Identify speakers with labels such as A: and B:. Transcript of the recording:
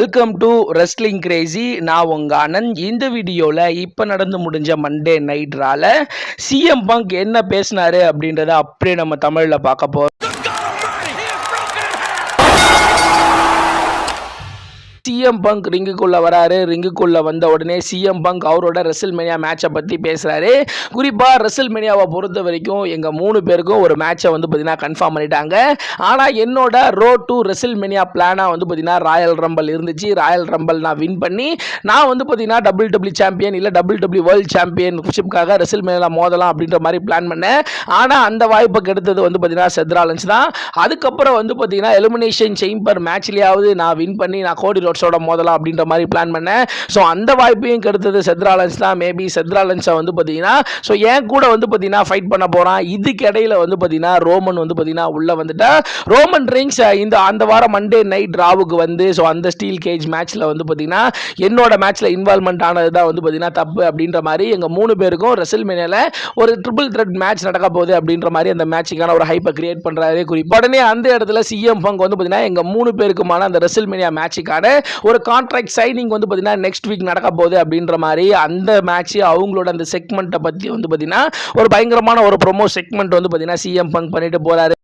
A: Welcome to wrestling Crazy நான் உங்க அனந்த் இந்த வீடியோவில் இப்போ நடந்து முடிஞ்ச மண்டே நைட் ரால சிஎம் பங்க் என்ன பேசினாரு அப்படின்றத அப்படியே நம்ம தமிழில் பார்க்க போகிறோம் சிஎம் பங்க் ரிங்குக்குள்ளே வராரு. ரிங்குக்குள்ளே வந்த உடனே சிஎம் பங்க் அவரோட ரெசில் மெனியா மேட்சை பற்றி பேசுகிறாரு குறிப்பாக ரெசில் மெனியாவை பொறுத்த வரைக்கும் எங்கள் மூணு பேருக்கும் ஒரு மேட்சை வந்து பார்த்திங்கன்னா கன்ஃபார்ம் பண்ணிட்டாங்க. ஆனால் என்னோட ரோ டு ரெசில் மெனியா பிளானாக வந்து பார்த்திங்கன்னா ராயல் ரம்பல் இருந்துச்சு. ராயல் ரம்பல் நான் வின் பண்ணி நான் வந்து பார்த்தீங்கன்னா டபுள் டபிள்யூ சாம்பியன் இல்லை டபுள் டபிள்யூ வேர்ல்டு சாம்பியன்ஷிப்காக ரெசில் மெனியா மோதலாம் அப்படின்ற மாதிரி பிளான் பண்ணேன். ஆனால் அந்த வாய்ப்பை கெடுத்தது வந்து பார்த்தீங்கன்னா செத்ராலன்ஸ் தான். அதுக்கப்புறம் வந்து பார்த்திங்கன்னா எலிமினேஷன் சேம்பர் மேட்ச்லேயாவது நான் வின் பண்ணி நான் கோடி ரோட்ஸோட மோதலாம் அப்படின்ற மாதிரி பிளான் பண்ணேன். ஸோ அந்த வாய்ப்பையும் கெடுத்தது செத்ராலன்ஸ் தான். மேபி செத்ராலன்ஸை வந்து பார்த்தீங்கன்னா ஸோ என் கூட வந்து பார்த்தீங்கன்னா ஃபைட் பண்ண போகிறான் இதுக்கு இடையில வந்து பார்த்தீங்கன்னா ரோமன் வந்து பார்த்தீங்கன்னா உள்ளே வந்துட்டா. ரோமன் ரிங்ஸ் இந்த அந்த வாரம் மண்டே நைட் ராவுக்கு வந்து ஸோ அந்த ஸ்டீல் கேஜ் மேட்ச்சில் வந்து பார்த்தீங்கன்னா என்னோட மேட்ச்சில் இன்வால்மெண்ட் ஆனது தான் வந்து பார்த்தீங்கன்னா தப்பு அப்படின்ற மாதிரி எங்கள் மூணு பேருக்கும் ரெசல் மேனியில் ஒரு ட்ரிபிள் த்ரெட் மேட்ச் நடக்க போகுது அப்படின்ற மாதிரி அந்த மேட்சுக்கான ஒரு ஹைப்பை கிரியேட் பண்ணுறாரு குறிப்பு. உடனே அந்த இடத்துல சிஎம் பங்க் வந்து பார்த்தீங்கன்னா எங்கள் மூணு பேருக்குமான அந்த ரெசில் மேனியா மேட்சுக்கான ஒரு கான்ட்ராக்ட் சைனிங் வந்து பார்த்தீங்கன்னா நெக்ஸ்ட் வீக் நடக்க போகுது அப்படின்ற மாதிரி அந்த மேட்ச் அவங்களோட அந்த செக்மெண்ட்டை பற்றி வந்து பார்த்தீங்கன்னா ஒரு பயங்கரமான ஒரு ப்ரொமோ செக்மெண்ட் வந்து பார்த்தீங்கன்னா சிஎம் பங்க் பண்ணிட்டு போறாரு.